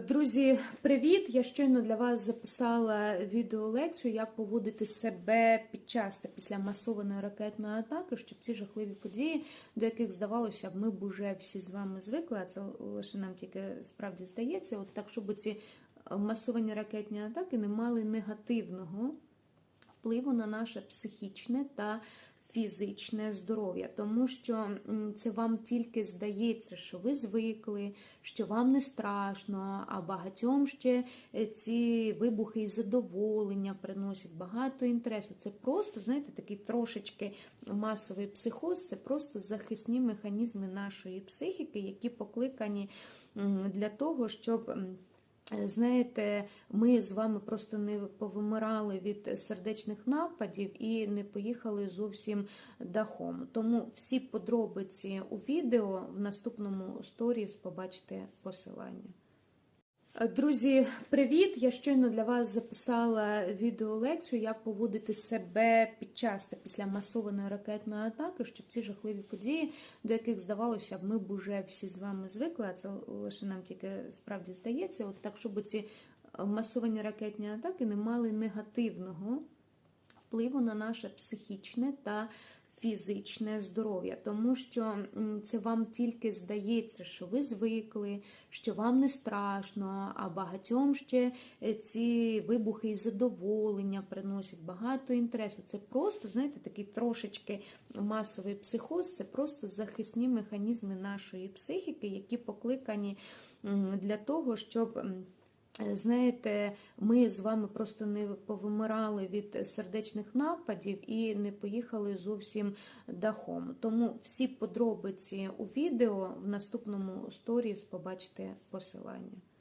Друзі, привіт! Я щойно для вас записала відеолекцію, як поводити себе під час та після масованої ракетної атаки, щоб ці жахливі події, до яких здавалося б, ми б уже всі з вами звикли, а це лише нам тільки справді здається. От так, щоб ці масовані ракетні атаки не мали негативного впливу на наше психічне та фізичне здоров'я, тому що це вам тільки здається, що ви звикли, що вам не страшно, а багатьом ще е, ці вибухи і задоволення приносять багато інтересу. Це просто, знаєте, такий трошечки масовий психоз, це просто захисні механізми нашої психіки, які покликані для того, щоб. М, Знаєте, ми з вами просто не повимирали від сердечних нападів і не поїхали зовсім дахом. Тому всі подробиці у відео в наступному сторіс побачите посилання. Друзі, привіт! Я щойно для вас записала відеолекцію, як поводити себе під час та після масованої ракетної атаки, щоб ці жахливі події, до яких здавалося ми б уже всі з вами звикли, а це лише нам тільки справді здається. От так, щоб ці масовані ракетні атаки не мали негативного впливу на наше психічне та фізичне здоров'я, тому що це вам тільки здається, що ви звикли, що вам не страшно, а багатьом ще е, ці вибухи і задоволення приносять багато інтересу. Це просто, знаєте, такий трошечки масовий психоз, це просто захисні механізми нашої психіки, які покликані для того, щоб. М, Знаєте, ми з вами просто не повимирали від сердечних нападів і не поїхали зовсім дахом. Тому всі подробиці у відео в наступному сторіс побачите посилання.